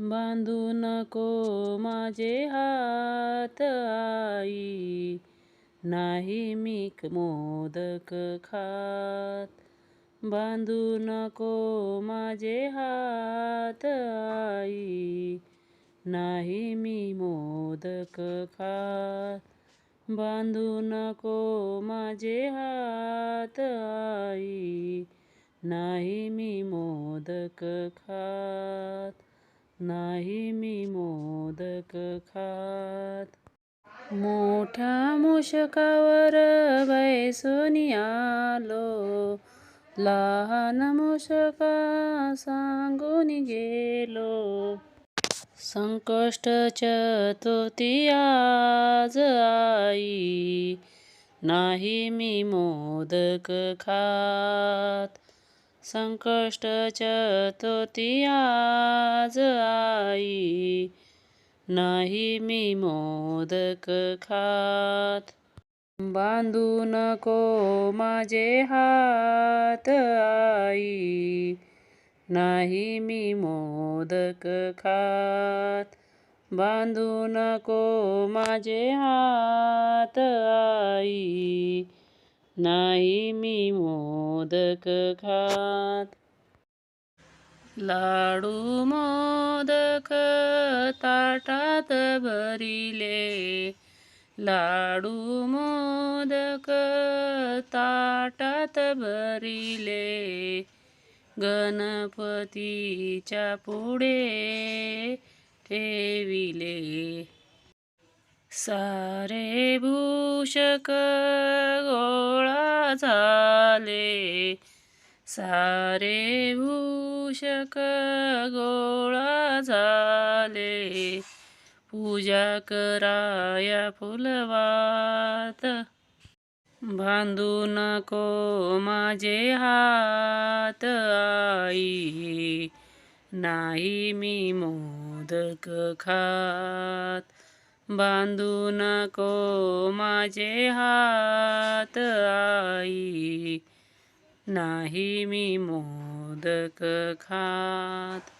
बांधू नको माझे हात आई. नाही मी मोदक खात. बांधू नको माझे हात आई. नाही मी मोदक खात. बांधू नको माझे हात आई. नाही मी मोदक खात. नाही मी मोदक खात. मोठ्या मुशकावर बैसून आलो. लहान मुशका सांगून गेलो. संकष्ट चतुर्थी आज आई. नाही मी मोदक खात. संकष्ट चतुर्थी आज आई. नाही मी मोदक खात. बांधू नको माझे हात आई. नाही मी मोदक खात. बांधू नको माझे हात आई. नाही मी मोदक खात. लाडू मोदक ताटात भरिले. लाडू मोदक ताटात भरिले. गणपतीच्या पुढे ठेविले. सारे भू भूषक गोळा झाले सारे भूषक गोळा झाले पूजा कराया फुलवात. बांधू नको माझे हात आई. नाही मी मोदक खात. बांधू नको माझे हात आई. नाही मी मोदक खात.